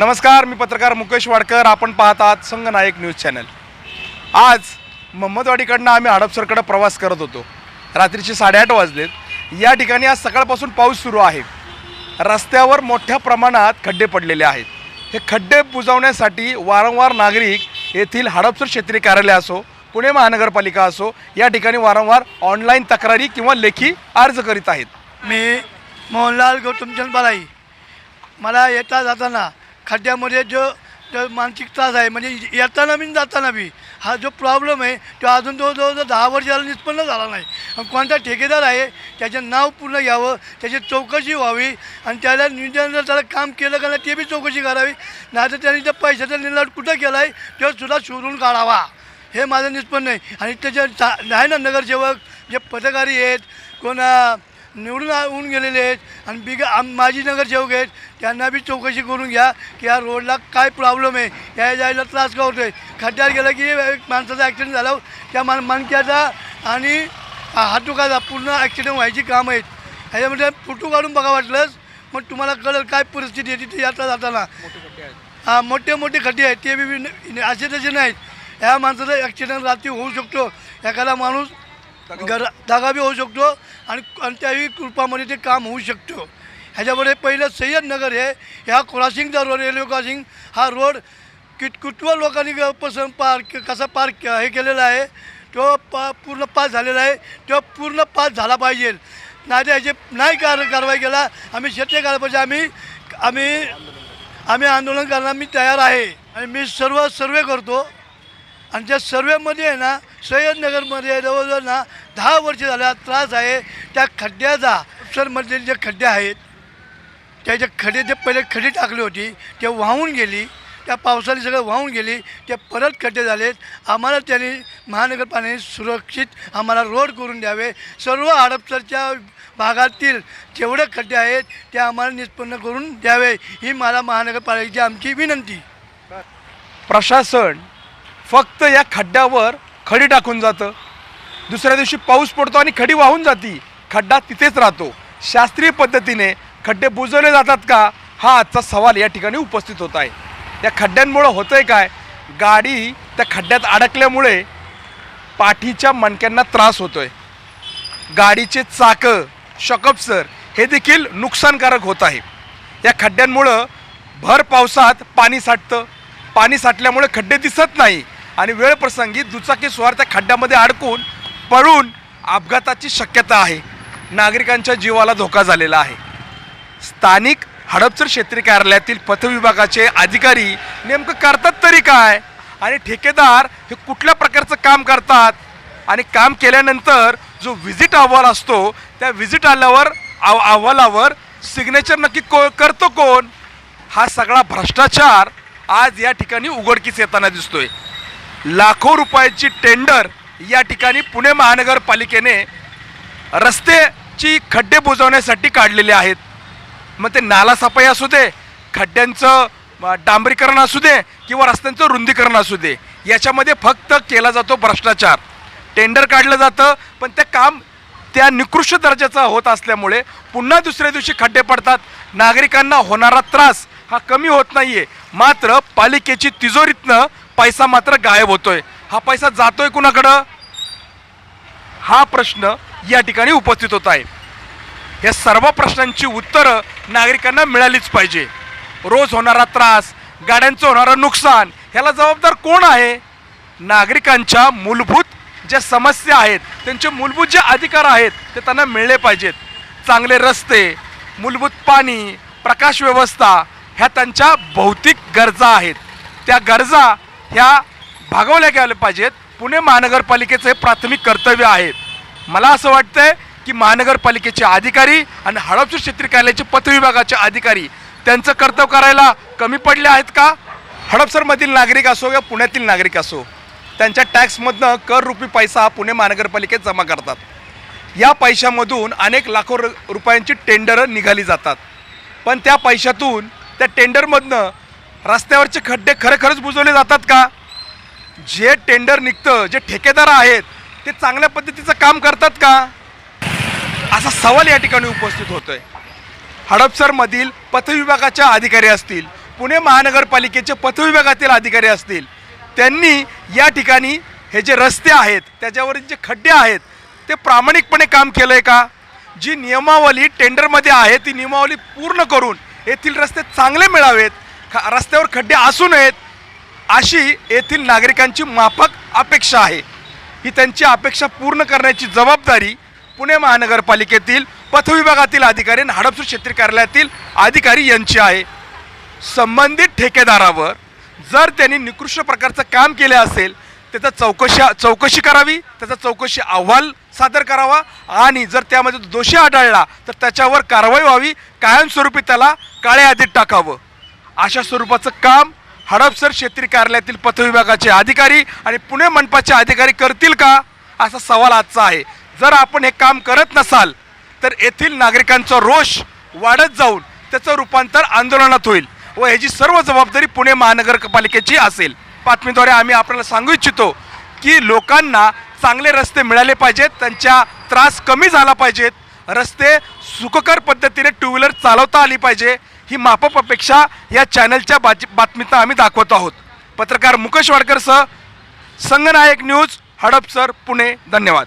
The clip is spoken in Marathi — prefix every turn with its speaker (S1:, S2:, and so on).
S1: नमस्कार मी पत्रकार मुकेश वाडकर. आपण पाहत आहात संघनायक न्यूज चॅनल. आज मोहम्मदवाडीकडनं आम्ही हडपसरकडं प्रवास करत होतो. रात्रीचे साडेआठ वाजलेत. या ठिकाणी आज सकाळपासून पाऊस सुरू आहे. रस्त्यावर मोठ्या प्रमाणात खड्डे पडलेले आहेत. हे खड्डे बुजवण्यासाठी वारंवार नागरिक येथील हडपसर क्षेत्रीय कार्यालय असो पुणे महानगरपालिका असो या ठिकाणी वारंवार ऑनलाईन तक्रारी किंवा लेखी अर्ज करीत आहेत.
S2: मी मोहनलाल गौतमचंद बालाई मला येता जाताना खड्ड्यामध्ये जो जो मानसिक त्रास आहे म्हणजे येताना बी जाताना बी हा जो प्रॉब्लेम आहे तो अजून तो जवळजवळ दहा वर्ष झाला निष्पन्न झाला नाही. आणि कोणता ठेकेदार आहे त्याचं नाव पूर्ण घ्यावं त्याची चौकशी व्हावी आणि त्याला नियोजन त्याला काम केलं का नाही ते बी चौकशी करावी. नाही तर त्यांनी त्या पैशाचा निलाट कुठं केला आहे तो सुद्धा शोधून काढावा. हे माझं निष्पन्न आहे. आणि त्याच्या आहे ना नगरसेवक जे पदकारी आहेत कोण निवडून होऊन गेलेले आहेत. आणि बिग आम माजी नगरसेवक आहेत. त्यांना बी चौकशी करून घ्या की या रोडला काय प्रॉब्लेम आहे. या जायला त्रास का होतो आहे खड्ड्यात गेलं की एक माणसाचा ॲक्सिडेंट झाला. त्या मान मणक्याचा आणि हातुकाचा पूर्ण ॲक्सिडेंट व्हायची काम आहेत. ह्याच्यामध्ये फोटो काढून बघा वाटलंच. मग तुम्हाला कळलं काय परिस्थिती आहे तिथे यात्रा जाताना. हा मोठे मोठे खड्डे आहेत. ते बी असे तसे नाहीत. ह्या माणसाचा ॲक्सिडेंट रात्री होऊ शकतो. एखादा माणूस गर जागा बी होऊ शकतो आणि कोणत्याही कृपामध्ये ते काम होऊ शकतो. ह्याच्यामध्ये पहिलं सय्यद नगर हे ह्या क्रॉसिंगचा रोड रेल्वे क्रॉसिंग हा रोड किट कुटवा लोकांनी ग- पसंत पार कसा पार हे केलेला आहे. तो पा पूर्ण पास झालेला आहे. तो पूर्ण पास झाला पाहिजे. नाही तर ह्याचे नाही कार कारवाई केला. आम्ही शेती काळापासून आम्ही आम्ही आम्ही आंदोलन करणार मी तयार आहे. आणि मी सर्व सर्वे करतो. आणि त्या सर्वेमध्ये आहे ना सय्यदनगरमध्ये जवळजवळ ना दहा वर्ष झाल्या त्रास आहे. त्या खड्ड्याचा सरमधले जे खड्डे आहेत त्याचे खडे जे पहिले खडी टाकली होती ते वाहून गेली. त्या पावसाने सगळं वाहून गेली. ते परत खड्डे झालेत. आम्हाला त्यांनी महानगरपालिकेने सुरक्षित आम्हाला रोड करून द्यावे. सर्व हडपसरच्या भागातील जेवढे खड्डे आहेत ते आम्हाला निष्पन्न करून द्यावे. ही मला महानगरपालिकेची आमची विनंती.
S1: प्रशासन फक्त या खड्ड्यावर खडी टाकून जातं. दुसऱ्या दिवशी पाऊस पडतो आणि खडी वाहून जाती. खड्डा तिथेच राहतो. शास्त्रीय पद्धतीने खड्डे बुजवले जातात का? हा आजचा सवाल या ठिकाणी उपस्थित होत आहे. या खड्ड्यांमुळं होतंय काय? गाडी त्या खड्ड्यात अडकल्यामुळे पाठीच्या मणक्यांना त्रास होतोय. गाडीचे चाकं शकपसर हे देखील नुकसानकारक होत आहे. या खड्ड्यांमुळं भर पावसात पाणी साठतं. पाणी साठल्यामुळे खड्डे दिसत नाही. आणि वेळप्रसंगी दुचाकी स्वार त्या खड्ड्यामध्ये अडकून पळून अपघाताची शक्यता आहे. नागरिकांच्या जीवाला धोका झालेला आहे. स्थानिक हडपसर क्षेत्रीय कार्यालयातील पथविभागाचे अधिकारी नेमकं करतात तरी काय? आणि ठेकेदार हे कुठल्या प्रकारचं काम करतात? आणि काम केल्यानंतर जो व्हिजिट अहवाल असतो त्या व्हिजिट आल्यावर अव अहवालावर सिग्नेचर नक्की को करतो कोण? हा सगळा भ्रष्टाचार आज या ठिकाणी उघडकीस येताना दिसतोय. लाखो रुपयाची टेंडर या ठिकाणी पुणे महानगरपालिकेने रस्त्याची खड्डे बुजवण्यासाठी काढलेले आहेत. मग ते नालासफाई असू दे खड्ड्यांचं डांबरीकरण असू दे किंवा रस्त्यांचं रुंदीकरण असू दे याच्यामध्ये फक्त केला जातो भ्रष्टाचार. टेंडर काढलं जातं पण ते काम त्या निकृष्ट दर्जाचं होत असल्यामुळे पुन्हा दुसऱ्या दिवशी खड्डे पडतात. नागरिकांना होणारा त्रास हा कमी होत नाही आहे मात्र पालिकेची तिजोरीतनं पैसा मात्र गायब होतोय. हा पैसा जातोय कुणाकडं? हा प्रश्न या ठिकाणी उपस्थित होत आहे. या सर्व प्रश्नांची उत्तरं नागरिकांना मिळालीच पाहिजे. रोज होणारा त्रास गाड्यांचं होणारं नुकसान ह्याला जबाबदार कोण आहे? नागरिकांच्या मूलभूत ज्या समस्या आहेत त्यांचे मूलभूत जे अधिकार आहेत ते त्यांना मिळले पाहिजेत. चांगले रस्ते मूलभूत पाणी प्रकाश व्यवस्था ह्या त्यांच्या भौतिक गरजा आहेत. त्या गरजा ह्या भागवल्या गेल्या पाहिजेत. पुणे महानगरपालिकेचं हे प्राथमिक कर्तव्य आहे. मला असं वाटतंय की महानगरपालिकेचे अधिकारी आणि हडपसर क्षेत्रीय कार्यालयाचे पथविभागाचे अधिकारी त्यांचं कर्तव्य करायला कमी पडले आहेत का? हडपसरमधील नागरिक असो किंवा पुण्यातील नागरिक असो त्यांच्या टॅक्समधनं कर रुपी पैसा हा पुणे महानगरपालिकेत जमा करतात. या पैशामधून अनेक लाखो रु रुपयांची टेंडरं निघाली जातात. पण त्या पैशातून त्या टेंडरमधनं रस्त्यावरचे खड्डे खरेखरच बुजवले जातात का? जे टेंडर निघतं जे ठेकेदार आहेत ते चांगल्या पद्धतीचं काम करतात का? असा सवाल या ठिकाणी उपस्थित होतो आहे हडपसरमधील पथविभागाच्या अधिकारी असतील पुणे महानगरपालिकेचे पथविभागातील अधिकारी असतील त्यांनी या ठिकाणी हे जे रस्ते आहेत त्याच्यावरील जे खड्डे आहेत ते प्रामाणिकपणे काम केलं आहे का? जी नियमावली टेंडरमध्ये आहे ती नियमावली पूर्ण करून येथील रस्ते चांगले मिळावेत ख रस्त्यावर खड्डे असू नयेत? अशी येथील नागरिकांची माफक अपेक्षा आहे. ही त्यांची अपेक्षा पूर्ण करण्याची जबाबदारी पुणे महानगरपालिकेतील पथविभागातील अधिकारी आणि हडपसर क्षेत्रीय कार्यालयातील अधिकारी यांची आहे. संबंधित ठेकेदारावर जर त्यांनी निकृष्ट प्रकारचं काम केले असेल त्याचा चौकशी चौकशी करावी त्याचा चौकशी अहवाल सादर करावा आणि जर त्यामध्ये तो दोषी आढळला तर त्याच्यावर कारवाई व्हावी कायमस्वरूपी त्याला काळ्या यादीत टाकावं. अशा स्वरूपाचं काम हडपसर क्षेत्रीय कार्यालयातील पथविभागाचे अधिकारी आणि पुणे मनपाचे अधिकारी करतील का? असा सवाल आजचा आहे. जर आपण हे काम करत नसाल तर येथील नागरिकांचा रोष वाढत जाऊन त्याचं रूपांतर आंदोलनात होईल व ह्याची सर्व जबाबदारी पुणे महानगरपालिकेची असेल. बातमीद्वारे आम्ही आपल्याला सांगू इच्छितो की लोकांना चांगले रस्ते मिळाले पाहिजेत त्यांच्या त्रास कमी झाला पाहिजेत. रस्ते सुखकर पद्धतीने टू व्हीलर चालवता आली पाहिजे. ही मापप अपेक्षा या चॅनलच्या बाजी बातमीतनं आम्ही दाखवत आहोत. पत्रकार मुकेश वाडकरसह संगनायक न्यूज हडपसर पुणे. धन्यवाद.